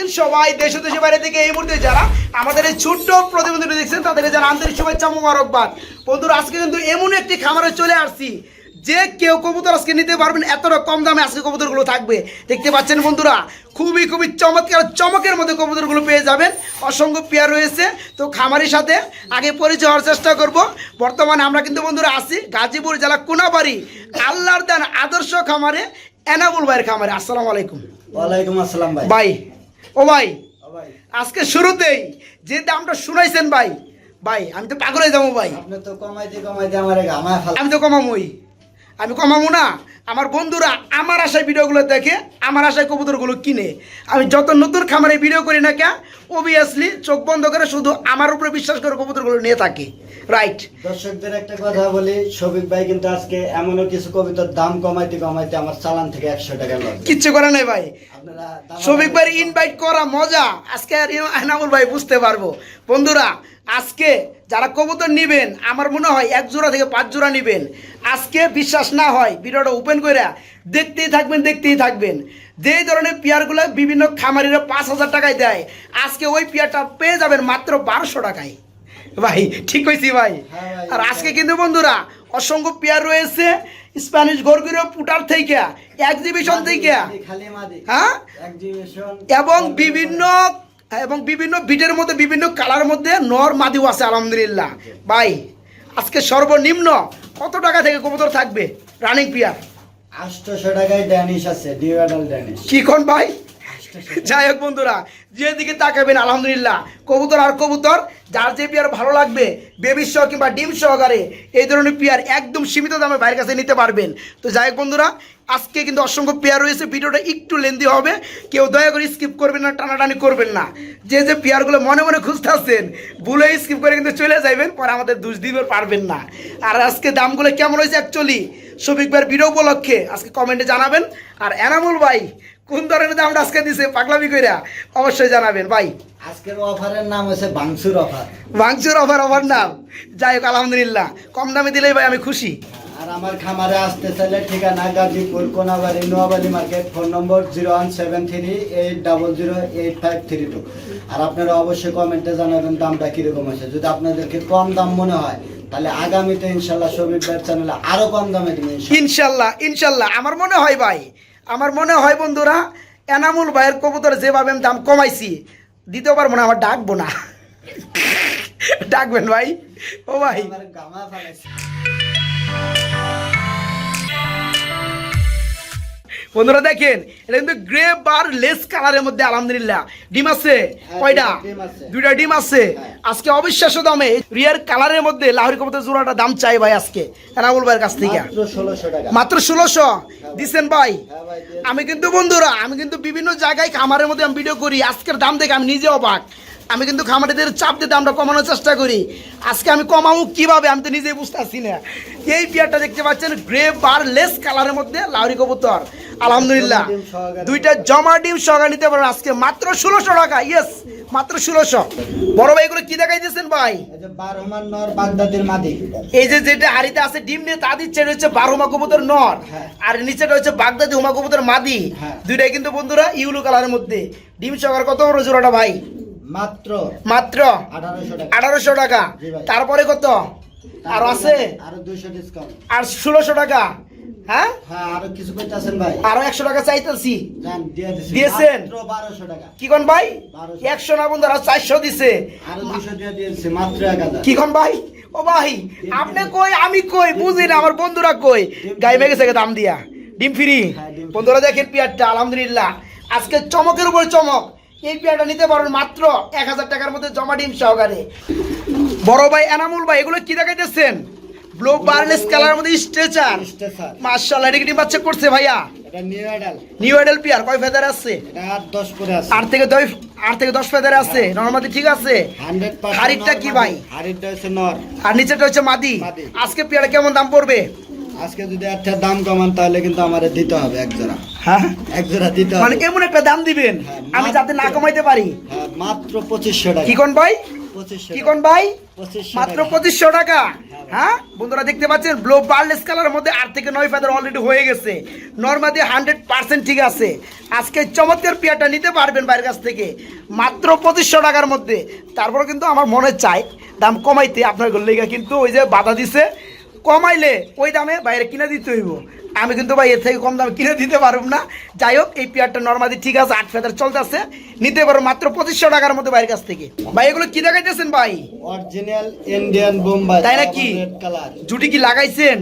আছেন সবাই দেশ ও দেশের বাইরে থেকে এই মুহূর্তে যারা আমাদের এই ছোট্ট প্রতিবন্ধীটা দেখছেন তাদেরকে যারা আন্তরিক শুভেচ্ছা মোবারকবাদ। বন্ধুরা আজকে কিন্তু এমন একটি খামারে চলে আসছি যে কেউ কবুতর আজকে নিতে পারবেন এতটা কম দামে আজকে কবুতরগুলো থাকবে। দেখতে পাচ্ছেন বন্ধুরা খুবই খুবই চমৎকার চমকের মধ্যে কবুতরগুলো পেয়ে যাবেন। অসংখ্য পেয়ার রয়েছে। তো খামারের সাথে আগে পরিচয় হওয়ার চেষ্টা করব। বর্তমানে আমরা কিন্তু বন্ধুরা আছি গাজীপুর জেলা কোনাবাড়ি আল্লাহর দান আদর্শ খামারে এনামুল ভাইয়ের খামারে। আসসালামু আলাইকুম। ওয়ালাইকুম আসসালাম ভাই। ভাই ও ভাই আজকে শুরুতেই যে দামটা শুনাইছেন ভাই ভাই আমি তো পাগল হয়ে যাব ভাই। আপনি তো কমাইতে কমাইতে আমার আমি তো কমামই। আমি কমাবো না আমার বন্ধুরা আমার আশায় ভিডিওগুলো দেখে আমার আশায় কবুতরগুলো কিনে। আমি যত নতুন খামারে ভিডিও করি না কেন অবভিয়াসলি চোখ বন্ধ করে শুধু আমার উপরে বিশ্বাস করে কবুতরগুলো নিয়ে থাকে। রাইট দর্শকদের একটা কথা বলি শফিক ভাই কিন্তু আজকে এমনও কিছু কবিতার দাম কমাইতে কমাইতে আমার চালান থেকে একশো টাকা কিচ্ছু করে নাই ভাই। শফিক ভাই ইনভাইট করা মজা। আজকে আর এনামুল ভাই বুঝতে পারব। বন্ধুরা আজকে যারা কবুতর নিবেন আমার মনে হয় এক জোড়া থেকে পাঁচ জোড়া নিবেন। আজকে বিশ্বাস না হয় ভিডিওটা ওপেন করে দেখতেই থাকবেন দেখতেই থাকবেন। যে ধরনের পেয়ারগুলো বিভিন্ন খামারিরা পাঁচ হাজার টাকায় দেয় আজকে ওই পেয়ারটা পেয়ে যাবেন মাত্র বারোশো টাকায়। ভাই ঠিক কইছি ভাই। হ্যাঁ আর আজকে কিন্তু বন্ধুরা অসংখ্য পেয়ার রয়েছে স্প্যানিশ গরগুরো পুটার থেকে এক্সিবিশন থেকে। হ্যাঁ? এবং বিভিন্ন এবং বিভিন্ন বিটের মধ্যে বিভিন্ন কালার মধ্যে নর মাদিও আছে আলহামদুলিল্লাহ। ভাই আজকে সর্বনিম্ন কত টাকা থেকে কবুতর থাকবে? Running pair. আটশোশো টাকায় ড্যানিশ আছে ডিওয়াডাল ড্যানিশ কি কোন ভাই? যাই হোক বন্ধুরা, যেদিকে তাকাবেন, আলহামদুলিল্লাহ, কবুতর আর কবুতর, যার যে পিয়ার ভালো লাগবে, বেবি সহ কিংবা ডিম সহকারে এই ধরনের পিয়ার একদম সীমিত দামে ভাইয়ের কাছে নিতে পারবেন। তো যাই হোক বন্ধুরা, আজকে কিন্তু অসংখ্য পেয়ার রয়েছে, ভিডিওটা একটু লেন্দি হবে, কেউ দয়া করে স্কিপ করবেন না, টানাটানি করবেন না। যে যে পেয়ারগুলো মনে মনে খুঁজতে আসছেন ভুলে স্কিপ করে কিন্তু চলে যাবেন পরে আমাদের দুষ দিবে পারবেন না। আর আজকে দামগুলো কেমন হয়েছে অ্যাকচুয়ালি ভাইয়ের ভিডিও উপলক্ষে আজকে কমেন্টে জানাবেন। আর এনামুল ভাই কোন ধরনের দামটা আজকে দিছে? পাগলামি কইরা অবশ্যই জানাবেন ভাই। আজকের অফারের নাম হচ্ছে বাংসুর অফার। ভাঙচুর অফার অফার নাম। যাই হোক আলহামদুলিল্লাহ। কম দামে দিলেই ভাই আমি খুশি। আর আমার খামারে আসতে চাইলে ঠিকানা Gazipur Konabari Noabari market phone number zero one seven three eight double zero eight five three two. আর আপনারা অবশ্যই কমেন্টে জানাবেন দামটা কীরকম আছে যদি আপনাদেরকে কম দাম মনে হয় তাহলে আগামীতে ইনশাল্লাহ ভাইয়ের চ্যানেলে আরও কম দামে দেবেন ইনশাল্লাহ ইনশাল্লাহ আমার মনে হয় ভাই আমার মনে হয় বন্ধুরা, এনামুল ভাইয়ের কবুতর যেভাবে আমি দাম কমাইছি, দ্বিতীয়বার মনে আমার ডাকবো না। ডাকবেন ভাই? ও ভাই। বন্ধুরা দেখেন এটা কিন্তু গ্রে বার লেস কালারের মধ্যে আলহামদুলিল্লাহ। ডিম আছে? কয়টা? দুইটা ডিম আছে। হ্যাঁ। আজকে অবিশ্বাস্য দামে রিয়ার কালারের মধ্যে লাহরি কবুতর জোড়াটা দাম চাই ভাই আজকে এনামুল ভাইয়ের কাছ থেকে। মাত্র ষোলোশো টাকা। দিচ্ছেন ভাই? হ্যাঁ আমি কিন্তু বন্ধুরা আমি কিন্তু বিভিন্ন জায়গায় খামারের মধ্যে আমি ভিডিও করি আজকের দাম দেখে আমি নিজে অবাক। আমি কিন্তু খামারিদের চাপ দিয়ে দামটা কমানোর চেষ্টা করি। আজকে আমি কমাবো কীভাবে আমি তো নিজেই বুঝতে পারছি না। এই পেয়ারটা দেখতে পাচ্ছেন গ্রে বার লেস কালারের মধ্যে লাউরি কবুতর। আলহামদুলিল্লাহ। দুইটা জমা ডিম সহকারে নিতে পারেন। আজকে মাত্র ষোলোশো টাকা ইয়েস মাত্র ষোলোশো। বড় ভাই এগুলো কি দেখাই দিয়েছেন ভাই? এই যে যেটা হাড়িতে আছে ডিম নিয়ে তা দিচ্ছে এটা হচ্ছে বারো মা কবুতর নর। হ্যাঁ। আর নিচেটা হচ্ছে বাগদাদি হুমা কবুতর মাদি। হ্যাঁ। দুইটাই কিন্তু বন্ধুরা ইউলো কালারের মধ্যে। ডিম সকার কত বড় জোড়াটা ভাই? মাত্র মাত্র আঠারোশো টাকা। তারপরে কত? আর আছে? আরও দুইশো ডিসকাউন্ট আর ষোলোশো টাকা। হ্যাঁ? হ্যাঁ আরও কিছু করতেছেন ভাই। আরও একশো টাকা চাইতেছি। দিয়েছেন? মাত্র বারোশো টাকা। কি কোন ভাই? 1200 একশো না বন্ধু আর চারশো দিছে কি কোন ভাই? ও ভাই আপনি কই? আমি কই? বুঝি না আমার বন্ধুরা কই? গাই মেগে থেকে দাম দিয়া। ডিম ফ্রি। হ্যাঁ। বন্ধুরা দেখেন পেয়ারটা আলহামদুলিল্লাহ। আজকে চমকের উপর চমক। এই পেয়ারটা নিতে পারবেন মাত্র এক হাজার টাকার মধ্যে জমা ডিম সহকারে। বড় ভাই এনামুল ভাই এগুলো কি দেখাইতেছেন? ব্লু বার্লেস কালার মধ্যে স্ট্রেচার। মার্শাল্লাহ এটা কি বাচ্চা করছে ভাইয়া? নিউ পেয়ার কয় ফেদার আছে? আট দশ আছে। আট থেকে দশ আট থেকে দশ ফেদার আছে। নর্মালি ঠিক আছে? কি ভাই? হাড়িটা হচ্ছে নর। আর নিচেটা হচ্ছে মাদি। আজকে পেয়ারা কেমন দাম পড়বে? আজকে যদি একটা দাম কমান তাহলে কিন্তু আমার দিতে হবে এক জোড়া। হ্যাঁ? এক জোড়া দিতে মানে হবে। এমন একটা দাম দিবেন? হ্যাঁ, আমি যাতে না কমাইতে পারি। হ্যাঁ মাত্র পঁচিশশো টাকা। কি কোন ভাই? পঁচিশশো কি কোন ভাই? মাত্র পঁচিশশো টাকা? হ্যাঁ বন্ধুরা দেখতে পাচ্ছেন ব্লো বার্লেস কালারের মধ্যে আট থেকে নয় ফেদার অলরেডি হয়ে গেছে। নর্মাদি হান্ড্রেড পার্সেন্ট ঠিক আছে। আজকে চমৎকার পেয়ারটা নিতে পারবেন বাইরের কাছ থেকে। মাত্র পঁচিশশো টাকার মধ্যে। তারপর কিন্তু আমার মনে চাই দাম কমাইতে। আপনার লেগে কিন্তু ওই যে বাধা দিছে। কমাইলে ওই দামে বাইরে কিনে দিতে হইব। আমি কিন্তু ভাই এর থেকে কম দামে কিনে দিতে পারব না। যাই হোক এই পেয়ারটা নর্মালি ঠিক আছে আট ফেদার চলতেছে। নিতে পারো মাত্র পঁচিশশো টাকার মধ্যে বাইরের কাছ থেকে। ভাই এগুলো কি দেখাইতেছেন ভাই? অরিজিনাল ইন্ডিয়ান বোম্বাই তাই নাকি? জুটি কি লাগাইছেন?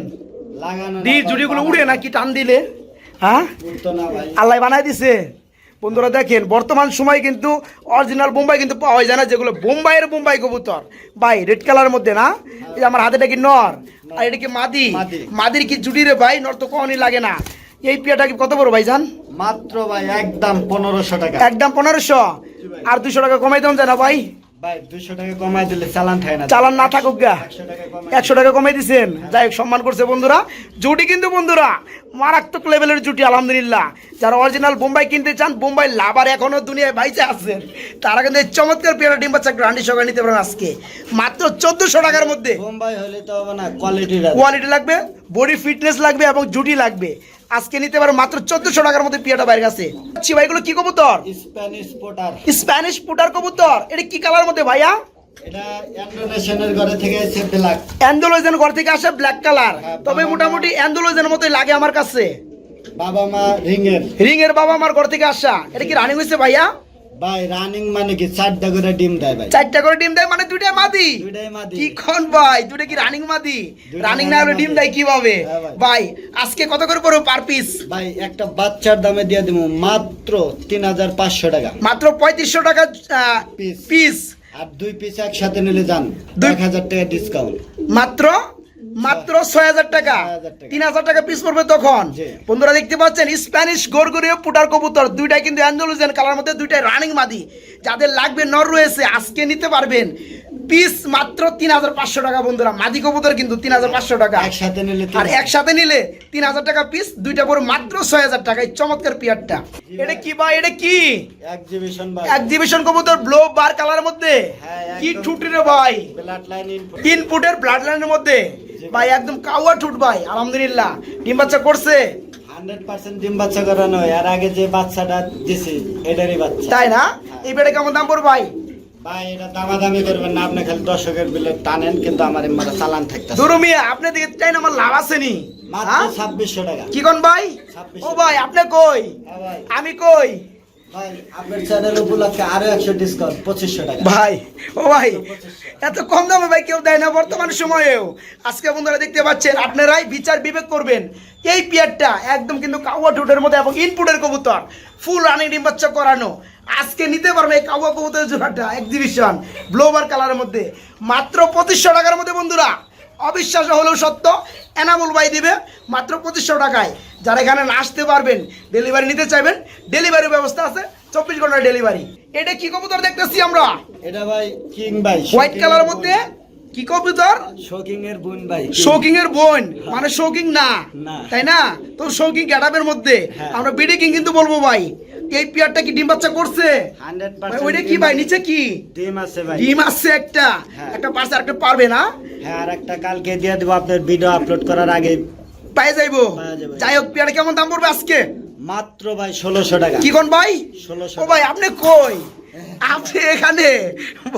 লাগানো দি জুটিগুলো উড়ে নাকি টান দিলে? হ্যাঁ? আল্লাহ বানাই দিছে। বন্ধুরা দেখেন বর্তমান সময় কিন্তু অরিজিনাল বোম্বাই কিন্তু পাওয়া যায় না যেগুলো বোম্বাইয়ের বোম্বাই কবুতর। ভাই রেড কালারের মধ্যে না? এই আমার হাতেটা কি নর? আর এটা কি মাদি? মাদি। মাদির কি জুটি রে ভাই? নর তো কখনই লাগে না। এই পিয়াটা কি কত বড় ভাই জান? মাত্র ভাই একদম পনেরোশো টাকা। একদম পনেরোশো। আর দুশো টাকা কমাই দাম জানা ভাই। ভাই দুশো টাকা কমাই দিলে চালান না। থাকুক গা। একশো টাকা কমাই একশো টাকা কমে দিছেন। যাই সম্মান করছে বন্ধুরা। জুটি কিন্তু বন্ধুরা মারাত্মক লেভেলের জুটি আলহামদুলিল্লাহ। যারা অরিজিনাল বোম্বাই কিনতে চান বোম্বাই লাভার এখনও দুনিয়ায় বাইচে আছেন। তারা কিন্তু এই চমৎকার পেয়ারা ডিম বাচ্চা গ্রান্ডি নিতে পারেন আজকে। মাত্র চোদ্দশো টাকার মধ্যে। বোম্বাই হলে তো হবে না কোয়ালিটির কোয়ালিটি লাগবে বডি ফিটনেস লাগবে এবং জুটি লাগবে। আজকে নিতে পারো মাত্র চোদ্দশো টাকার মধ্যে পিয়াটা বাইরে গেছে। আচ্ছা ভাইগুলো কি কবুতর? Spanish potter. স্প্যানিশ পুটার কবুতর? এটা কি কালার মধ্যে ভাইয়া? ঘরে থেকে ব্ল্যাক অ্যান্ডোলোজেন ঘর থেকে আসে ব্ল্যাক কালার তবে মোটামুটি মতোই লাগে আমার কাছে। বাবা মা রিংয়ের রিং এর বাবা আমার ঘর থেকে আসা। এটা কি রানিং হয়েছে ভাইয়া? ভাই রানিং মানে কি? চারটা করে ডিম দেয় ভাই। চারটা করে ডিম দেয় মানে দুইটা মাদি? দুইটাই মাদি। কি খন ভাই? দুইটা কি রানিং মাদি? রানিং না হলে ডিম দেয় কীভাবে? হ্যাঁ ভাই। আজকে কত করে পড়ো পার পিস ভাই একটা বাচ্চার দামে দিয়ে দিব মাত্র তিন হাজার পাঁচশো টাকা। মাত্র পঁয়ত্রিশশো টাকা Piece। পিস আর দুই পিস একসাথে নিলে যান দুই- এক হাজার টাকা ডিসকাউন্ট মাত্র মাত্র ছয় হাজার টাকা। তিন হাজার টাকা পিস পড়বে তখন। বন্ধুরা দেখতে পাচ্ছেন স্প্যানিশ গোরগরীয় পুটার কবুতর। দুইটাই কিন্তু অ্যান্ডোলুজেন কালার মধ্যে দুইটাই রানিং মাদি। যাদের লাগবে নর রয়েছে আজকে নিতে পারবেন। পিস মাত্র তিন হাজার পাঁচশো টাকা বন্ধুরা। মাদি কবুতর কিন্তু তিন হাজার পাঁচশো টাকা। একসাথে নিলে আর একসাথে নিলে তিন হাজার টাকা পিস দুইটা পরে মাত্র ছয় হাজার টাকা। এই চমৎকার পিয়ারটা। এটা কি ভাই? এটা কি? এক্সিবিশন কবুতর ব্লো বার কালার মধ্যে? হ্যাঁ, কি। ঠুটি রে ভাই? ব্লাড লাইন ইনপুট ইনপুটের ব্লাড লাইনের মধ্যে? ভাই একদম কাওয়া ঠুট ভাই আলহামদুলিল্লাহ। ডিম বাচ্চা করছে? হান্ড্রেড পার্সেন্ট ডিম বাচ্চা করানো আর আগে যে বাচ্চাটা দিছি এটারই বাচ্চা। তাই না? এই বেড়ে কেমন দাম পড়বে ভাই? ভাই এটা দামাদামি করবেন না আপনি খালি দর্শকের বিলে টানেন কিন্তু আমার এমনি চালান থাকতে দুরু মিয়া আপনি দিকে চাই না আমার লাভ মাত্র হ্যাঁ? ছাব্বিশশো টাকা। কি কোন ভাই? ও ভাই আপনি কই? হ্যাঁ ভাই। আমি কই? ভাই ও ভাই, এত কম ভাই কেউ দেয় না বর্তমান সময়েও। আজকে বন্ধুরা দেখতে পাচ্ছেন, আপনারাই বিচার বিবেক করবেন। এই পিয়ারটা একদম কিন্তু কাউয়া ঠোঁটের মধ্যে এবং ইনপুটের কবুতর। ফুল রানিং ডিম বাচ্চা করানো। আজকে নিতে পারবে এই কাওয়া কবুতরের জোড়াটা এক্সিবিশন ব্লোবার কালারের মধ্যে। মাত্র পঁচিশশো টাকার মধ্যে বন্ধুরা। অবিশ্বাস হলেও সত্য এনামুল ভাই দিবে। মাত্র পঁচিশশো টাকায়। যারা এখানে আসতে পারবেন ডেলিভারি নিতে চাইবেন ডেলিভারি ব্যবস্থা আছে চব্বিশ ঘণ্টা ডেলিভারি এটা কি কবুতর দেখতেছি আমরা? এটা ভাই কিং ভাই হোয়াইট কালার মধ্যে কি কবুতর? শোকিং এর বোন ভাই। শৌকিং এর বোন মানে শৌকিং না। তাই না? তোর শৌকিং গ্যাডাপের মধ্যে হ্যাঁ। আমরা বিডি কিং কিন্তু বলব ভাই। এই পিয়ারটা কি ডিম বাচ্চা করছে? ওইটা কি ভাই নিচে কি? ডিম আছে ভাই। ডিম আছে একটা। হ্যাঁ। একটা পাশে একটা পারবে না? হ্যাঁ আর একটা কালকে দিয়ে দেবো আপনার ভিডিও আপলোড করার আগে। পাই যাইবো। যাই হোক পেয়ারা কেমন দাম পড়বে আজকে? মাত্র ভাই ষোলোশো টাকা। কি কোন ভাই? ষোলোশো ও ভাই আপনি কই? আপনি এখানে?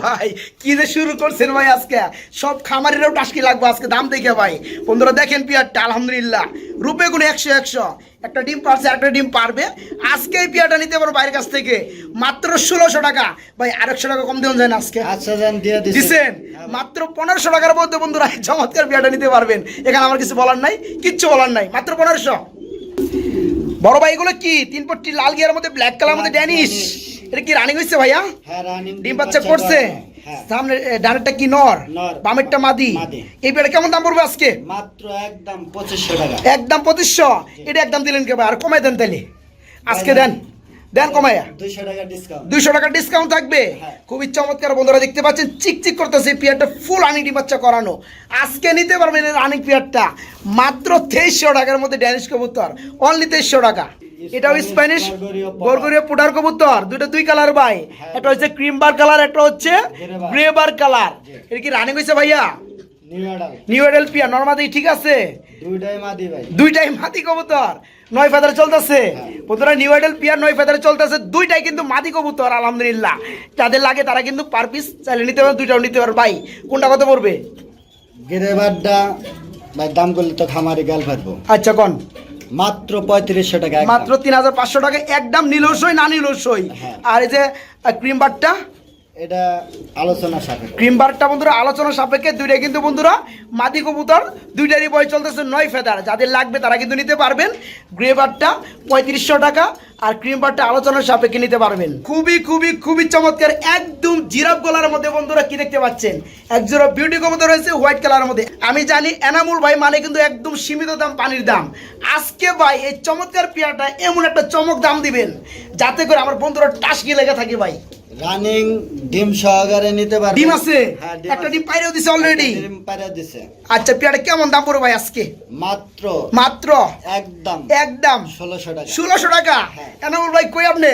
ভাই কি যে শুরু করছেন ভাই আজকে? সব খামারিরাও টাসকি লাগবে আজকে দাম দেখে ভাই। বন্ধুরা দেখেন পিয়ারটা আলহামদুলিল্লাহ। রূপে গুলো একশো একশো। একটা ডিম পারছে একটা ডিম পারবে। আজকে এই পিয়ারটা নিতে পারো বাইরের কাছ থেকে। মাত্র ষোলোশো টাকা। ভাই আরেকশো টাকা কম দেওয়া যায় না আজকে। আচ্ছা যান দিয়ে দিছি দিছেন হ্যাঁ। মাত্র পনেরোশো টাকার মধ্যে বন্ধুরা চমৎকার বিয়াটা নিতে পারবেন। এখানে আমার কিছু বলার নাই কিচ্ছু বলার নাই। মাত্র পনেরোশো। বড় ভাই এগুলো কি? তিন পট্টি লাল গিয়ার মধ্যে ব্ল্যাক কালার মধ্যে ড্যানিশ। এটা কি রানিং হয়েছে ভাইয়া? হ্যাঁ রানিং ডিম বাচ্চা করছে হ্যাঁ। সামনে ডানেরটা কি নর। বামেরটা মাদি। এই পেয়ারা কেমন দাম পড়বে আজকে? মাত্র একদম পঁচিশশো টাকা। একদম পঁচিশশো? এটা একদম দিলেন কে ভাই? আর কমাই দেন তাইলে। আজকে দেন। দেন। কমাইয়া দুইশো টাকা ডিসকাউন্ট দুইশো টাকা ডিসকাউন্ট থাকবে। হ্যাঁ। খুবই চমৎকার বন্ধুরা দেখতে পাচ্ছেন চিকচিক করতেছে পিয়ারটা ফুল আনিং বাচ্চা করানো। আজকে নিতে পারবেন আনিং পিয়ারটা। মাত্র তেইশশো টাকার মধ্যে ড্যানিশ কবুতর। অনলি তেইশশো টাকা। এটাও স্প্যানিশ গরগরীয় পটার। পুটার কবুতর দুইটা দুই কালার ভাই। একটা হচ্ছে ক্রিম বার কালার একটা হচ্ছে গ্রে বার। কালার এটা কি রানিং হয়েছে ভাইয়া? নিউ নর্মাদি ঠিক আছে? দুইটাই মাদি ভাই। দুইটাই মাদি কবুতর নয় ফেদারে চলতেছে। বন্ধুরা নিউ পিয়ার নয় ফেদারে চলতেছে। দুইটাই কিন্তু মাদি কবুতর আলহামদুলিল্লাহ। যাদের লাগে তারা কিন্তু পার পিস চাইলে নিতে পারে দুইটাও নিতে পারে। ভাই কোনটা কত পড়বে? গিরেবারটা ভাই দাম করলে তো খামারি গাল পারব আচ্ছা কোন? মাত্র পঁয়ত্রিশশো টাকা মাত্র তিন হাজার পাঁচশো টাকা একদম নিলসই না নিলসই। হ্যাঁ। আর এই যে ক্রিম বারটা এটা আলোচনা সাপেক্ষ। ক্রিম বারটা বন্ধুরা আলোচনা সাপেক্ষে দুইটাই কিন্তু বন্ধুরা মাদি কবুতর দুইটারই চলতেছে নয় ফেদার। যাদের লাগবে তারা কিন্তু নিতে পারবেন। গ্রে বারটা পঁয়ত্রিশশো টাকা আর ক্রিম বারটা আলোচনার সাপেক্ষে নিতে পারবেন। খুবই খুবই খুবই চমৎকার একদম জিরাফ গলার মধ্যে বন্ধুরা কি দেখতে পাচ্ছেন? এক জোড়া বিউটি কবুতর রয়েছে হোয়াইট কালারের মধ্যে। আমি জানি এনামুল ভাই মানে কিন্তু একদম সীমিত দাম পানির দাম। আজকে ভাই এই চমৎকার পেয়ারটা এমন একটা চমক দাম দিবেন যাতে করে আমার বন্ধুরা টাসকি লেগে থাকে ভাই। রানিং ডিম সহকারে নিতে পারবে। ডিম আছে? হ্যাঁ, একটা ডিম পাইরেও দিছে অলরেডি ডিম পাইরা দিছে। আচ্ছা পেয়ারটা কেমন দাম পড়বে ভাই আজকে? মাত্র মাত্র? একদম একদম? ষোলোশো টাকা। ষোলোশো টাকা? হ্যাঁ। এনামুল ভাই কই আপনি?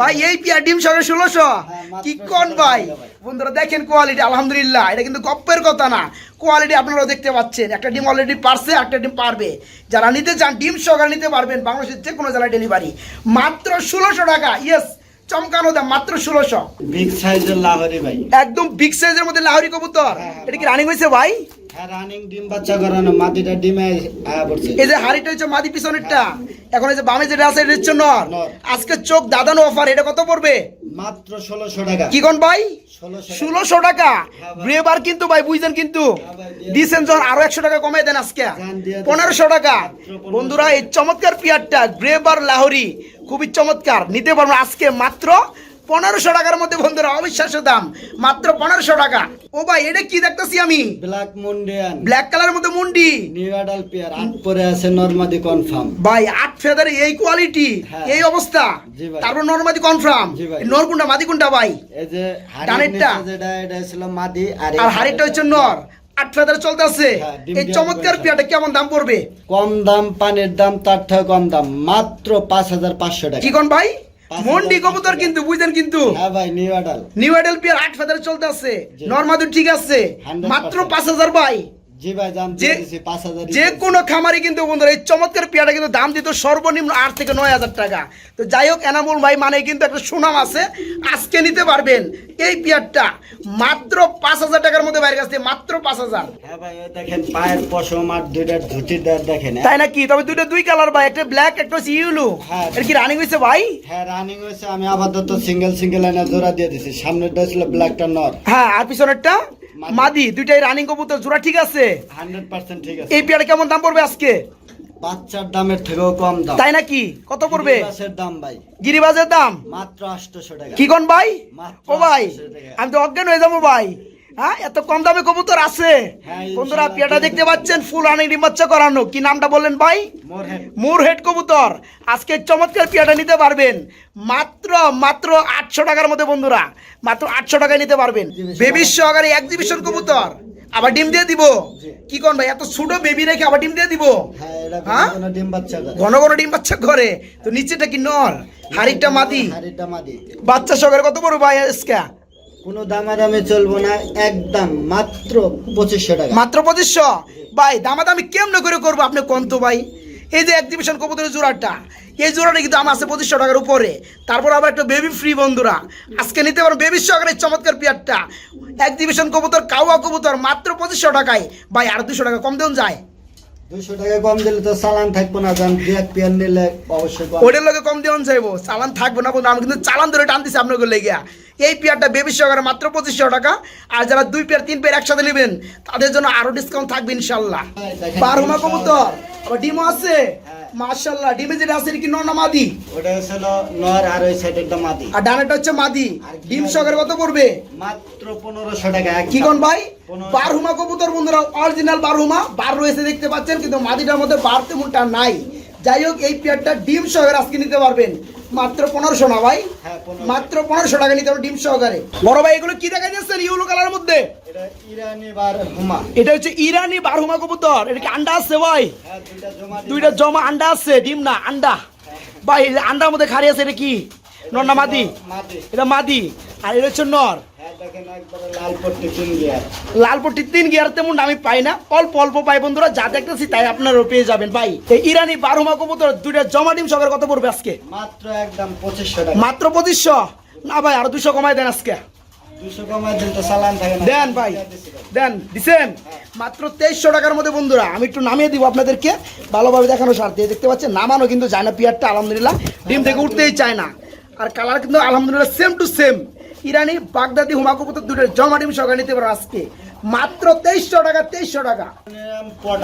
ভাই এই পিয়া ডিম সঙ্গে ষোলোশো। হ্যাঁ, কি কোন ভাই? বন্ধুরা দেখেন কোয়ালিটি আলহামদুলিল্লাহ। এটা কিন্তু গপ্পের কথা না। কোয়ালিটি আপনারাও দেখতে পাচ্ছেন। একটা ডিম অলরেডি পারছে একটা ডিম পারবে। যারা নিতে চান ডিম সহকারে নিতে পারবেন বাংলাদেশের যে কোনো জেলায় ডেলিভারি মাত্র ষোলোশো টাকা। ইয়েস চমকানো দাম মাত্র ষোলোশো। বিগ সাইজের লাহরি ভাই। একদম বিগ সাইজের মধ্যে লাহরি কবুতর। হ্যাঁ, এটা কি রানিং হয়েছে ভাই? হ্যাঁ রানিং ডিম বাচ্চা করানো মাটিটা ডিমে আয়া পড়ছে। এই যে হাড়িটা হচ্ছে মাদি পিছনেরটা এখন এই যে বামে যেটা আছে এটা হচ্ছে নর। নর। আজকে চোখ দাদানো অফার এটা কত পড়বে? মাত্র ষোলোশো টাকা। কি কোন ভাই? ষোলোশো ষোলোশো টাকা। হ্যাঁ ব্রেবার কিন্তু ভাই বুঝছেন কিন্তু? হ্যাঁ যখন আরও একশো টাকা দেন আজকে। পনেরোশো টাকা। বন্ধুরা এই চমৎকার পিয়ারটা গ্রেবার লাহরি খুবই চমৎকার। নিতে পারব আজকে মাত্র পনেরোশো টাকার মধ্যে বন্ধুরা অবিশ্বাস্য দাম। মাত্র পনেরোশো টাকা। ও ভাই এটা কি দেখতেছি আমি? ব্ল্যাক মুন্ডিয়ান ব্ল্যাক কালারের মধ্যে মুন্ডি। নিউ পেয়ার আট পরে আছে নর্মাদি কনফার্ম ভাই আট ফেদারে এই কোয়ালিটি হ্যাঁ। এই অবস্থা। তারপর নর্মাদি কনফার্ম জি ভাই। নর কোনটা মাদি কোনটা ভাই। এই যে ডানেরটা? এটা ছিল মাদি আর হাড়িটা হচ্ছে নর। আট ফেদারে চলতেছে। হ্যাঁ, এই চমৎকার। পিয়াটা কেমন দাম পড়বে? কম দাম পানির দাম তার থেকে কম দাম। মাত্র পাঁচ হাজার পাঁচশো টাকা। কি কোন ভাই? মন্ডি কবুতর কিন্তু বুঝলেন কিন্তু। হ্যাঁ ভাই নিউ আডাল নিউ আডাল পিয়ার আট ফেদারে চলতেছে আছে। নর্মাদি ঠিক আছে। মাত্র পাঁচ হাজার ভাই। জি ভাই জান যে দিয়ে দিছি পাঁচ হাজার যে কোনো খামারি কিন্তু বন্ধুরা এই চমৎকার পেয়ারা কিন্তু দাম দিত সর্বনিম্ন আট থেকে নয় হাজার টাকা। তো যাই হোক এনামুল ভাই মানে কিন্তু একটা সুনাম আছে। আজকে নিতে পারবেন এই পেয়ারটা। মাত্র পাঁচ হাজার টাকার মধ্যে বাইরে কাছে মাত্র পাঁচ হাজার। হ্যাঁ ভাই দেখেন পায়ের পশম আর দুইটা দাঁত দেখেন হ্যাঁ? তাই নাকি? তবে দুটো দুই কালার ভাই একটা ব্ল্যাক একটা হচ্ছে ইউলু হ্যাঁ। কি রানিং হয়েছে ভাই? হ্যাঁ রানিং আমি আপাতত সিঙ্গেল সিঙ্গেল লাইনে জোড়া দিয়ে দিছি। সামনেরটা ছিল ব্ল্যাকটা নর। হ্যাঁ আর পিছনেরটা? মাদি। দুইটাই রানিং কবুতর জোড়া ঠিক আছে? হান্ড্রেড পার্সেন্ট ঠিক আছে। এই পেয়ারা কেমন দাম পড়বে আজকে? বাচ্চার দামের থেকেও কম দাম। তাই নাকি? কত পড়বে? মাছের দাম ভাই। গিরিবাজের দাম? মাত্র আটশোশো টাকা। কি কোন ভাই? ও ভাই আমি তো অজ্ঞান হয়ে যাব ভাই। হ্যাঁ এত কম দামে কবুতর আছে। হ্যাঁ, বন্ধুরা পেয়াটা দেখতে পাচ্ছেন ফুল আনি ডিমাচ্ছা করানো। কি নামটা বললেন ভাই? মোর হেড কবুতর। আজকে চমৎকার পেয়াটা নিতে পারবেন। মাত্র মাত্র আটশো টাকার মধ্যে বন্ধুরা মাত্র আটশো টাকায় নিতে পারবেন। বেবির সহকারে এক্সিবিশন কবুতর। আবার ডিম দিয়ে দিব। কি কোন ভাই এত ছোট বেবি রেখে আবার ডিম দিয়ে দিব? হ্যাঁ হ্যাঁ? ঘন ঘন ডিম বাচ্চা করে। তো নিচেটা কি নর? হাড়িটা মাদি হাড়িটা মাদি? বাচ্চা সহকারে কত বড় ভাই আজকে? কোনো দামাদামি চলবো না একদম মাত্র পঁচিশশো টাকা। মাত্র পঁচিশশো? ভাই দামাদামি কেমনে করে করব আপনি কোন তো ভাই? এই যে এক্সিবিশন কবুতরের জোড়াটা এই জোড়াটা কিন্তু আমার আছে পঁচিশশো টাকার উপরে। তারপর আবার একটা বেবি ফ্রি বন্ধুরা আজকে নিতে পারো বেবি সহকারে চমৎকার পেয়ারটা। এক্সিবিশন কবুতর কাওয়া কবুতর মাত্র পঁচিশশো টাকায়। ভাই আর দুশো টাকা কম দেন যায়। দুশো টাকা কম দিলে তো চালান থাকব না যান দু এক পেয়ার নিলে অবশ্যই কম। ওটার লোকে কম দেওয়ান যাইবো। চালান থাকব না বন্ধু আমি কিন্তু চালান ধরে টানতেছি আপনার লেগে এই পেয়ারটা বেবি সহকারে মাত্র পঁচিশশো টাকা। আর যারা দুই পেয়ার তিন পেয়ার একসাথে নেবেন তাদের জন্য আরও ডিসকাউন্ট থাকবে ইনশাল্লাহ। বারহুমা কবুতর। আবার ডিমও আছে। ডিমে যেটা আছে কি নর না মাদি? ওটা হচ্ছিল নর আর ওই সাইডেরটা মাদি। আর ডানাটা হচ্ছে মাদি। ডিম? সহকারে কত পড়বে? মাত্র পনেরোশো টাকা কি কোন ভাই? বারহুমা কবুতর বন্ধুরা অরিজিনাল বারহুমা বার রয়েছে দেখতে পাচ্ছেন কিন্তু মাদিটার মধ্যে বার তেমনটা নাই। যাই হোক এই পেয়ারটা ডিম সহকারে আজকে নিতে পারবেন। মাত্র পনেরোশো না ভাই? হ্যাঁ, 1500 মাত্র পনেরোশো টাকা নিতে হবে ডিম সহকারে। বড় ভাই এগুলো কি দেখা যাচ্ছে ইউলো কালার মধ্যে? এটা হচ্ছে ইরানি বারহুমা কবুতর। এটা কি আন্ডা আছে ভাই? হ্যাঁ দুইটা জমা। আন্ডা আছে ডিম না আন্ডা। ভাই এই আন্ডার মধ্যে খাড়ি আছে এটা কি? নর না মাদি? এটা মাদি। আর এটা হচ্ছে নর। হ্যাঁ লাল পট্টি তিন গিয়ার। তেমন আমি পাই না। অল্প অল্প পাই বন্ধুরা যা দেখতেছি তাই আপনারাও পেয়ে যাবেন। ভাই এই ইরানি বারোমা কবুতর দুইটা জমা ডিম সকার কত পড়বে আজকে? মাত্র একদম পঁচিশশো মাত্র পঁচিশশো? না ভাই আরও দুশো কমাই দেন আজকে। দিন ভাই দেন দিছেন? মাত্র তেইশশো টাকার মধ্যে বন্ধুরা আমি একটু নামিয়ে দিব আপনাদেরকে। ভালোভাবে দেখানো স্বার্থে। দেখতে পাচ্ছেন নামানো কিন্তু যায় না পিয়ারটা আলহামদুলিল্লাহ ডিম থেকে উঠতেই চায় না। আর কালার কিন্তু আলহামদুলিল্লাহ সেম টু সেম ইরানি বাগদাদি হুমা কবুতর দুটো জমা ডিম সকাল নিতে পারো আজকে। মাত্র তেইশশো টাকা তেইশশো টাকা।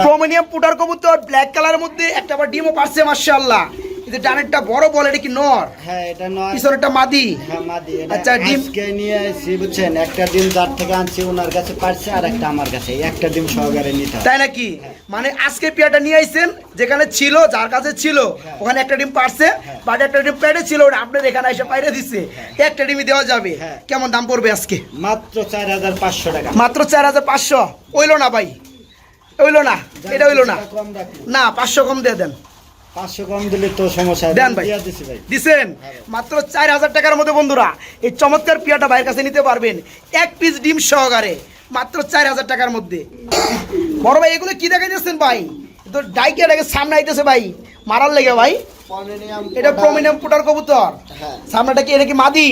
ক্রোমিনিয়াম পুটার কবুতর ব্ল্যাক কালারের মধ্যে একটা ডিমও পারছে মার্শাল্লাহ কিন্তু ডানেরটা বড় বল এটা কি নর? হ্যাঁ এটা নয় পিছনেরটা মাদি? হ্যাঁ মাদি। আচ্ছা, ডিম- আজকে নিয়ে আসছি বুঝছেন? একটা ডিম যার থেকে আনছি ওনার কাছে পারছে আর একটা আমার কাছে। একটা ডিম সহকারে নিতে তাই নাকি? মানে আজকে পিয়াটা নিয়ে আইছেন যেখানে ছিল যার কাছে ছিল ওখানে একটা ডিম পারছে বাট একটা ডিম পেটে ছিল ওটা আপনার এখানে এসে পাইরে দিচ্ছে একটা ডিমই দেওয়া যাবে। হ্যাঁ। কেমন দাম পড়বে আজকে? মাত্র চার হাজার পাঁচশো টাকা। মাত্র চার হাজার পাঁচশো। ওইলো না ভাই। ওইলো না। এটা হইল না। না পাঁচশো কম দিয়ে দেন। মাত্র চার হাজার টাকার মধ্যে বন্ধুরা এই চমৎকার পিয়াটা ভাইয়ের কাছে নিতে পারবেন। এক পিস ডিম সহকারে মাত্র চার হাজার টাকার মধ্যে। বড় ভাই এগুলো কি দেখা যাচ্ছেন ভাই তো ডাইকে সামনে আইতেছে ভাই। মারার লেগে ভাই। এটা প্রমিনিয়াম পুটার কবুতর। হ্যাঁ। সামনেটা কি এটা কি মাদি?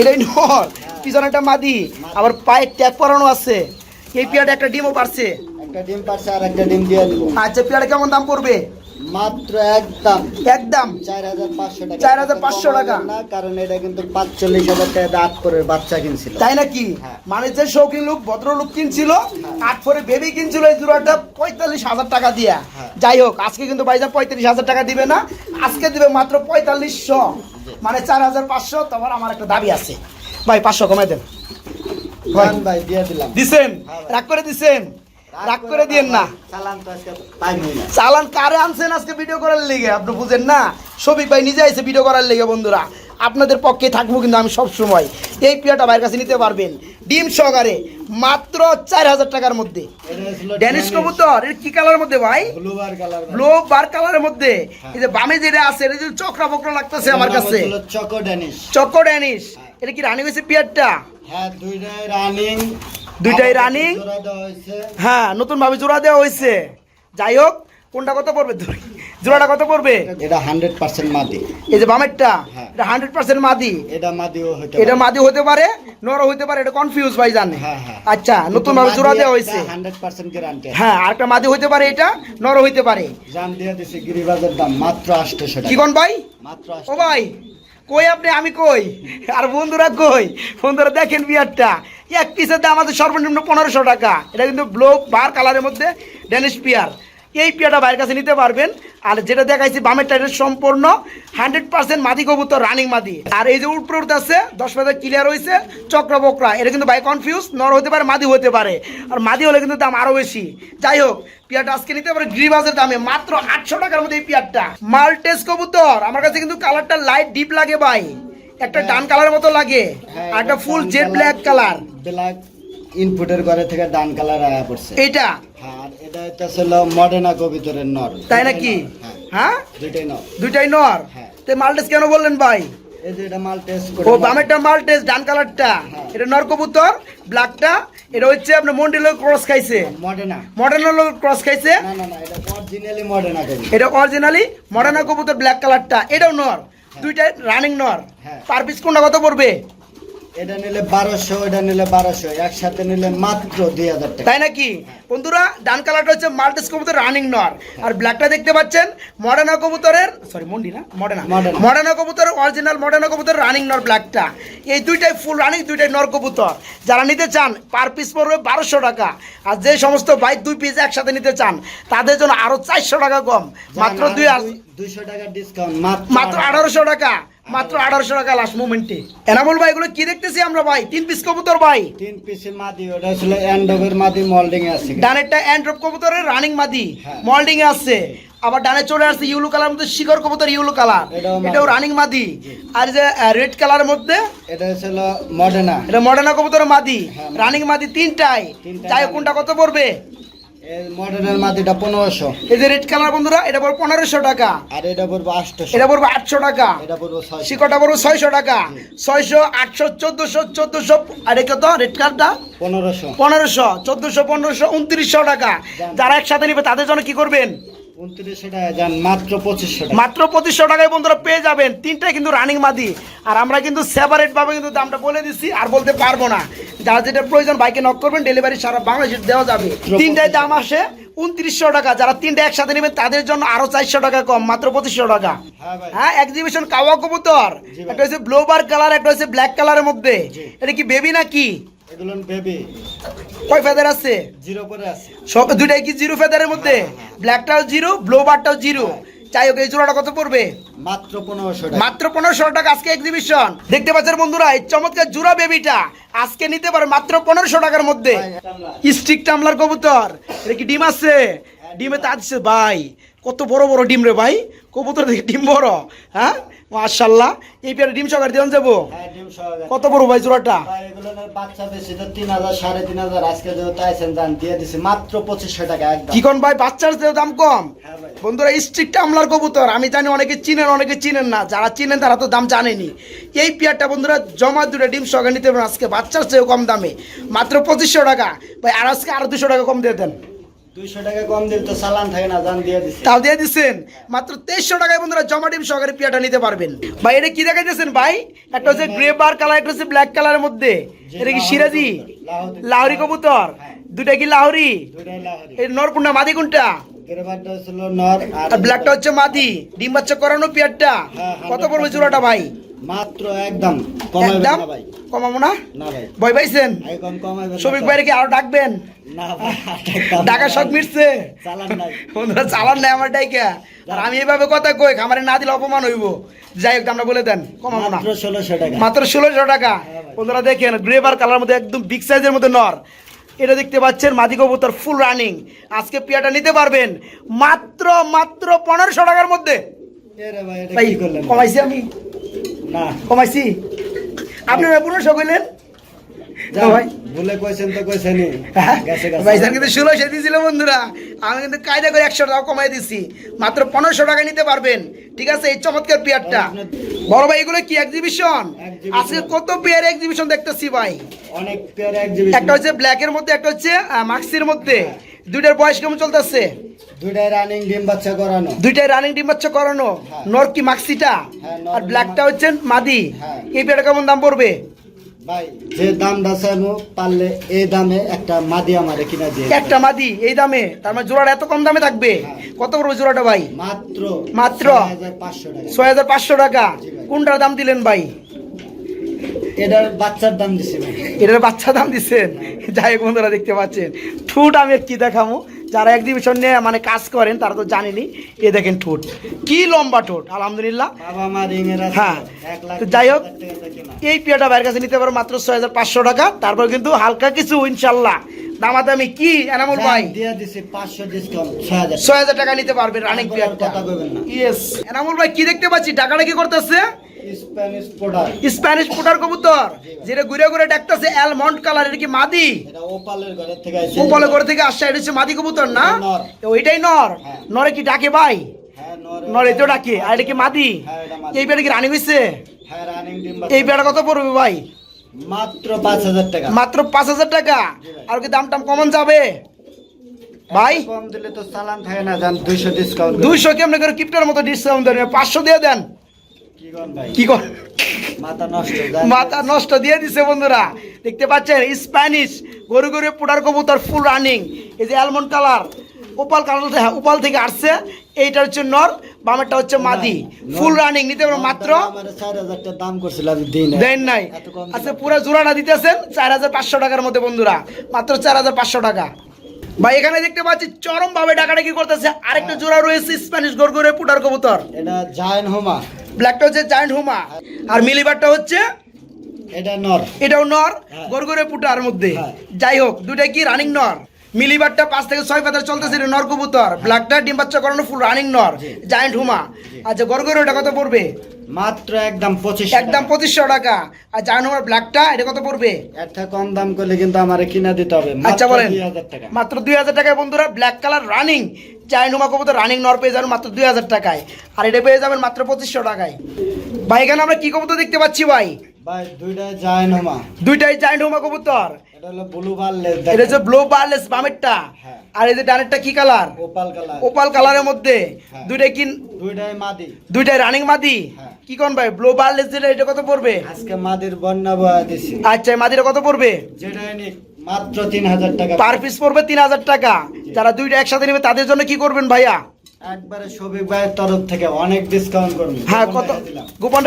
এটাই নর। পিছনেটা মাদি। আবার পায়ে ট্যাগ পরানো আছে। এই পিয়াটা একটা ডিমও পারছে। একটা ডিম পারছে আর একটা ডিম দিয়ে দিব। আচ্ছা পিয়াটা কেমন দাম পড়বে? মাত্র একদম। একদম? চার হাজার পাঁচশো টাকা। 4,500 টাকা। না কারণ এটা কিন্তু পাঁচচল্লিশ হাজার টাকা আট করে বাচ্চা কিনছিল। তাই নাকি? হ্যাঁ। মানে যে শৌখিন লোক ভদ্র লোক কিনছিল আট ফোরে বেবি কিনছিল এই জোড়াটা পঁয়তাল্লিশ হাজার টাকা দিয়া। হ্যাঁ। যাই হোক আজকে কিন্তু ভাইজান পঁয়ত্রিশ হাজার টাকা দিবে না আজকে দিবে মাত্র পঁয়তাল্লিশশো। মানে চার হাজার পাঁচশো তোমার আমার একটা দাবি আছে। ভাই পাঁচশো কমাই দেন। ভাই দিয়ে দিলাম। দিছেন? হ্যাঁ। রাগ করে দিছেন? রাগ করে দিয়েন না। চালান কারে আনছেন আজকে ভিডিও করার লেগে? আপনি বুঝেন না? শফিক ভাই নিজে ভিডিও করার লেগে বন্ধুরা। আপনাদের পক্ষে থাকব কিন্তু আমি সব সময় এই পিয়াটা ভাইয়ের কাছে নিতে পারবেন। ডিম সহকারে মাত্র চার হাজার টাকার মধ্যে। ড্যানিশ কবুতর এর কি কালার মধ্যে ভাই? ব্লু বার কালারের মধ্যে। এই যে বামে যেটা আছে এটা যে চক্রা বকরা লাগতেছে আমার কাছে। চকো ড্যানিশ চক্র ড্যানিশ এটা কি রানিং হয়েছে পিয়ারটা? হ্যাঁ দুইটাই রানিং দুইটাই হয়েছে। হ্যাঁ নতুন ভাবে জোড়া দেওয়া হয়েছে। যাই হোক কোনটা কত পড়বে জোড়াটা কত পড়বে? এটা হান্ড্রেড পার্সেন্ট মাদি। এই যে বামেরটা হ্যাঁ। এটা হান্ড্রেড পার্সেন্ট মাদি। এটা মাদিও হইতে এটা মাদি হতে পারে নর হতে পারে এটা কনফিউজ ভাই জানে। হ্যাঁ, হ্যাঁ। আচ্ছা নতুন ভাবে জোড়া দেওয়া হয়েছে। হান্ড্রেড পার্সেন্ট গ্যারান্টি হ্যাঁ আরেকটা মাদি হতে পারে এটা নর হইতে পারে। জান দিয়ে দিছে গিরিবাজের দাম মাত্র আটশোশো কি কোন ভাই? মাত্র ও ভাই কই আপনি? আমি কই? আর বন্ধুরা কই? বন্ধুরা দেখেন বিয়ারটা। এক পিসের দাম আছে সর্বনিম্ন পনেরোশো টাকা। এটা কিন্তু ব্লু বার কালারের মধ্যে ড্যানিশ পিয়ার এই পিয়াটা বাইরের কাছে নিতে পারবেন। আর যেটা দেখাইছি বামের টাইটের সম্পূর্ণ। হান্ড্রেড পার্সেন্ট মাদি কবুতর রানিং মাদি। আর এই যে উপরে উঠতে আছে দশ পাতা ক্লিয়ার হয়েছে চক্র বকরা। এটা কিন্তু বাই কনফিউজ নর হতে পারে মাদি হতে পারে। আর মাদি হলে কিন্তু দাম আরও বেশি। যাই হোক পিয়ারটা আজকে নিতে পারে গ্রিবাজের দামে। মাত্র আটশো টাকার মধ্যে এই পিয়ারটা। মাল্টেস কবুতর আমার কাছে কিন্তু কালারটা লাইট ডিপ লাগে ভাই। একটা ডান কালার মতো লাগে। হ্যাঁ, আর একটা full jet black colour black ইনপুটের ঘরে থেকে ডান কালার আয়া পড়ছে। এইটা? এটা মডেনা কবিতরের নর। তাই নাকি? হ্যাঁ। হ্যাঁ? দুইটাই নর। দুইটাই নর? হ্যাঁ। তো মাল্টেস কেন বললেন ভাই? এই যে এটা মাল ও বামেরটা মাল্টেস ডান কালারটা। হ্যাঁ। এটা নর কবুতর ব্ল্যাকটা। এটা হচ্ছে আপনার মন্ডিলের ক্রস খাইছে। মডেনা। ক্রস খাইছে। না না না এটা অরিজিনালি মডেনা কবি এটা অরিজিনালি মডার্ন কবুতর ব্ল্যাক কালারটা। এটাও নর। দুইটাই রানিং নর। পার পিস কোনটা কত পড়বে? এটা নিলে বারোশো এটা নিলে বারোশো একসাথে নিলে মাত্র দুই হাজার টাকা। তাই নাকি? বন্ধুরা ডান কালারটা হচ্ছে মাল্টিস কবুতর রানিং নর। আর ব্ল্যাকটা দেখতে পাচ্ছেন মডার্না কবুতরের সরি মন্ডি না মডার্না। মডার্না। কবুতর অরিজিনাল মডার্না কবুতর রানিং নর ব্ল্যাকটা। এই দুইটাই ফুল রানিং দুইটাই নর কবুতর। যারা নিতে চান পার পিস পড়বে বারোশো টাকা। আর যে সমস্ত বাইক দুই পিস একসাথে নিতে চান তাদের জন্য আরও চারশো টাকা কম। মাত্র দুই দুইশো টাকা ডিসকাউন্ট মাত্র আঠারোশো টাকা। মাত্র আঠারোশো টাকা লাস্ট মোমেন্টে এনামুল ভাই এগুলো কি দেখতেছি আমরা ভাই? তিন পিস কবুতর ভাই। তিন পিসে মাদি ওটা ছিল অ্যান্ডোভের মাদি মল্ডিং এ আছে। ডানেরটা অ্যান্ড্রপ কবুতরের রানিং মাদি হ্যাঁ। মল্ডিং এ আসছে আবার ডানে চলে আসছে ইউলো কালার মধ্যে শিকর কবুতর ইউলো কালার এটাও রানিং মাদি। আর যে রেড কালারের মধ্যে? এটা ছিল মডেনা এটা মডার্না কবুতর মাদি। হ্যাঁ, রানিং মাদি তিনটাই হোক, কোনটা কত পড়বে? পনেরোশো। এই যে রেড কালার বন্ধুরা এটা পড়বে পনেরোশো টাকা। আর এটা পড়ব আটশোশো। এটা পড়বে আটশো টাকা। এটা পড়ব ছয়শো। টাকা। ছয়শো আটশো চোদ্দশো চোদ্দশো আর এটা কত? রেড কার্ডটা পনেরোশো। পনেরোশো চোদ্দশো পনেরোশো উনত্রিশশো টাকা। যারা একসাথে নিবে তাদের জন্য কি করবেন? মাত্র পঁচিশশো টাকা মাত্র পঁচিশশো টাকায় বন্ধুরা পেয়ে যাবেন। তিনটাই কিন্তু রানিং মাদি। আর আমরা কিন্তু কিন্তু দামটা বলে দিচ্ছি আর বলতে পারব না। যার যেটা প্রয়োজন বাইকে নক করবেন ডেলিভারি সারা বাংলাদেশে দেওয়া যাবে। তিনটায় দাম আসে উনত্রিশশো টাকা। যারা তিনটা একসাথে নেবেন তাদের জন্য আরও চারশো টাকা কম মাত্র পঁচিশশো টাকা। হ্যাঁ হ্যাঁ এক্সিবিশন কাওয়া কবুতর। একটা হচ্ছে ব্লোবার কালার একটা হচ্ছে ব্ল্যাক কালারের মধ্যে। এটা কি বেবি নাকি? এগুলো বেবি কয় ফেদার আছে? জিরো করে আছে। সব দুটাই কি জিরো ফেদারের মধ্যে? ব্ল্যাকটাও জিরো ব্লোবারটাও জিরো। চাই হোক এই জোড়াটা কত পড়বে? মাত্র পনেরোশো টাকা। মাত্র পনেরোশো টাকা আজকে এক্সিবিশন দেখতে পাচ্ছেন বন্ধুরা এই চমৎকার জুরা বেবিটা আজকে নিতে পারে মাত্র পনেরোশো টাকার মধ্যে। স্টিক টামলার কবুতর। এটা কি ডিম আছে? ডিমে তা ভাই। কত বড় বড় ডিম রে ভাই? কবুতর দেখে ডিম বড় হ্যাঁ? মাশাল্লাহ এই পেয়ারে ডিম সকার দিয়ে যাব? হ্যাঁ সহকারে। কত বড় ভাই জোড়াটা? বাচ্চা বেশি তো তিন হাজার সাড়ে তিন হাজার। আজকে আইসেন দিয়ে দিছি মাত্র পঁচিশশো টাকা কি কোন ভাই? বাচ্চার দাম কম? হ্যাঁ বন্ধুরা স্ট্রিক্ট আমলার কবুতর। আমি জানি অনেকে চিনেন অনেকে চিনেন না। যারা চিনেন তারা তো দাম জানেনি। এই পেয়ারটা বন্ধুরা জমা দুটো ডিম সঙ্গে নিতে পারেন আজকে বাচ্চার চেয়েও কম দামে। মাত্র পঁচিশশো টাকা। ভাই আর আজকে আরও দুশো টাকা কম দিয়ে দেন। তাও দিয়ে দিচ্ছেন মাত্র তেইশশো টাকায় বন্ধুরা জমা ডিম সহকারে নিতে পারবেন। ভাই এটা কি দেখাইতেছেন ভাই? একটা হচ্ছে গ্রে বার কালার একটা হচ্ছে ব্ল্যাক কালারের মধ্যে। এটা কি সিরাজি? লাহরি কবুতর? দুটা কি লাহরি? নরকুন্ডা মাদি কোনটা? আর ব্ল্যাকটা হচ্ছে মাদি। ডিম বাচ্চা করানো পেয়ারটা। হ্যাঁ, কত পড়বে জোড়াটা ভাই? মাত্র একদম কমাবো না? না ভাই। ভয় পাইছেন? শ্রমিক কি আরও ডাকবেন? ডাকা শখ মিটছে? চালান নাই। বন্ধুরা চালান নাই আমার ডাইকা। আর আমি এইভাবে কথা কই খামারে না দিলে অপমান হইব। যাই হোক আমরা বলে দেন কমাবো না। মাত্র ষোলোশো টাকা। মাত্র ষোলোশো টাকা। বন্ধুরা দেখেন গ্রেভার কালার মধ্যে একদম বিগ সাইজের মধ্যে নর। এটা দেখতে পাচ্ছেন মাদি কবুতর ফুল রানিং আজকে পিয়াটা নিতে পারবেন মাত্র মাত্র পনেরোশো টাকার মধ্যে। কমাইছি আমি। না। কমাইছি। আপনারা পনেরোশো কইলেন যা ভাই। ভুলে কইছেন তো কইছেনই গেছে গেছে। ভাই স্যার কিন্তু ষোলোশো দিয়েছিল বন্ধুরা। আমি কিন্তু কায়দা করে একশো টাকা কমাই মাত্র পনেরোশো টাকা নিতে পারবেন। ঠিক আছে এই চমৎকার পেয়ারটা। বড় ভাই এগুলো কি এক্সিবিশন আজকে কত পেয়ার এক্সিবিশন দেখতেছি ভাই? অনেক পেয়ার এক্সিবিশন একটা হচ্ছে ব্ল্যাকের মধ্যে একটা হচ্ছে মাক্সির মধ্যে। দুইটার বয়স কেমন চলতেছে? দুইটাই রানিং ডিম বাচ্চা করানো। দুইটাই রানিং ডিম বাচ্চা করানো। হ্যাঁ। নর কি মাক্সিটা? হ্যাঁ, আর ব্ল্যাকটা হচ্ছে মাদি। হ্যাঁ। এই কেমন দাম পড়বে? ভাই যে চাইব পারলে এই দামে একটা মাদি আমারে কিনা দিয়ে একটা মাদি এই দামে। তার মানে জোড়াটা এত কম দামে থাকবে। কত পড়বে জোড়াটা ভাই? মাত্র ছয় হাজার পাঁচশো টাকা। কোনটার দাম দিলেন ভাই? এটার বাচ্চার দাম দিছি এটার বাচ্চা দাম দিচ্ছেন যাই বন্ধুরা দেখতে পাচ্ছেন। ঠুট আমি কি দেখাবো যারা একদিন নিয়ে মানে কাজ করেন তারা তো জানেনি। এ দেখেন ঠোঁট। কি লম্বা ঠোঁট আলহামদুলিল্লাহ। হ্যাঁ। তো যাই হোক। এই পিয়াটা বাইরের কাছে নিতে পারো মাত্র ছয় হাজার পাঁচশো টাকা। তারপর কিন্তু হালকা কিছু ইনশাল্লাহ। দামাদামি কি এনামুল ভাই? দিছি ডিসকাউন্ট ছয় হাজার টাকা। নিতে পারবেন রানিং তারপর কথা কইবেন না। ইয়েস এনামুল ভাই কি দেখতে পাচ্ছি? টাকাটা কি করতেছে স্প্যানিশ ফুটার কবুতর যেটা ঘুরে ঘুরে ডাকতেছে অ্যালমন্ড কালার এটা কি মাদি? এটা ওপালের থেকে আসছে। এটা হচ্ছে মাদি কবুতর না? ওইটাই নর? হ্যাঁ। নরে কি ডাকে ভাই? হ্যাঁ নরে। তো ডাকে আর এটা কি মাদি? হ্যাঁ। এই পেটা কি রানি ডিম এই পেটা কত পড়বে ভাই? মাত্র পাঁচ হাজার টাকা। মাত্র পাঁচ হাজার টাকা? আর কি দাম টাম কমন যাবে? ভাই? কম দিলে তো চালান থাকে না জান দুইশো ডিসকাউন্ট দুইশো কেমন করে কিপটার মতো ডিসকাউন্ট দেন? পাঁচশো দিয়ে দেন। কি কর মাথা নষ্ট দিয়ে দিছে বন্ধুরা। দেখতে পাচ্ছেন স্প্যানিশ গরু গরু পুটার কবুতর ফুল রানিং এই যে অ্যালমন্ড কালার উপাল কালার হ্যাঁ উপাল থেকে আসছে এইটা হচ্ছে নর বামেরটা হচ্ছে মাদি। ফুল রানিং নিতে পারো মাত্র। দাম করছিল দেন নাই। আচ্ছা পুরো জোড়াটা দিতেছেন চার হাজার পাঁচশো টাকার মধ্যে বন্ধুরা। মাত্র চার হাজার পাঁচশো টাকা। ভাই এখানে দেখতে পাচ্ছি চরম ভাবে ডাকাটা কি করতেছে। আরেকটা জোড়া রয়েছে স্প্যানিশ গরগরে পুটার কবুতর। এটা জায়ন হোমা ব্ল্যাকটা হচ্ছে জায়েন্ট হুমা আর মিলিবারটা হচ্ছে? এটা নর এটাও নর হ্যাঁ। গরগরে পুটার মধ্যে। হ্যাঁ। যাই হোক দুটাই কি রানিং নর মিলিবারটা পাঁচ থেকে ছয় পাতা চলতেছে এটা নর কবুতর। ব্ল্যাকটা ডিম বাচ্চা করানো ফুল রানিং নর। জায়েন্ট হুমা। আচ্ছা গরগর ওটা কত পড়বে? মাত্র একদম পঁচিশ একদম পঁচিশশো টাকা। আর জায়েন্ট হুমার ব্ল্যাকটা এটা কত পড়বে? একটা কম দাম করলে কিন্তু আমার কিনা দিতে হবে। আচ্ছা বলেন। মাত্র দুই হাজার টাকায় বন্ধুরা black colour running giant homer কবুতর রানিং নর পেয়ে যাবেন মাত্র দুই হাজার টাকায়। আর এটা পেয়ে যাবেন মাত্র পঁচিশশো টাকায়। ভাই এখানে আমরা কি কবুতর দেখতে পাচ্ছি ভাই? ভাই দুইটা যায় নোমা দুইটাই জায়েন্ট হুমা কবুতর। এটা হলো ব্লু বার্লে এটা হচ্ছে ব্লো বারলেস বামেরটা। হ্যাঁ। আর এই যে ডানেরটা কি কালার ওপাল কালার ওপাল কালারের মধ্যে। হ্যাঁ। কি দুইটাই মাদি। দুইটাই রানিং মাদি? হ্যাঁ। কি কোন ভাই? ব্লো বারলেস যেটা এটা কত পড়বে? আজকে মাদির বন্যা বয়া দিছি। আচ্ছা কত পড়বে? নিক মাত্র টাকা। পার পিস পড়বে তিন হাজার টাকা। যারা দুইটা একসাথে নেবে তাদের জন্য কি করবেন ভাইয়া? একবারে শফিক ভাইয়ের তরফ থেকে অনেক ডিসকাউন্ট করবেন। হ্যাঁ কত।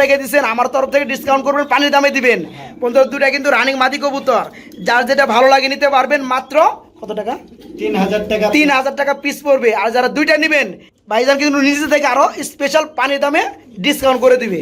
রেখে দিচ্ছেন আমার তরফ থেকে ডিসকাউন্ট করবেন পানির দামে দিবেন। হ্যাঁ। বন্ধুরা কিন্তু রানিং মাদি কবুতর। যার যেটা ভালো লাগে নিতে পারবেন মাত্র কত টাকা? তিন হাজার টাকা তিন হাজার টাকা পিস পড়বে। আর যারা দুইটা নেবেন ভাইজান কিন্তু নিজে থেকে আরও স্পেশাল পানির দামে ডিসকাউন্ট করে দিবে।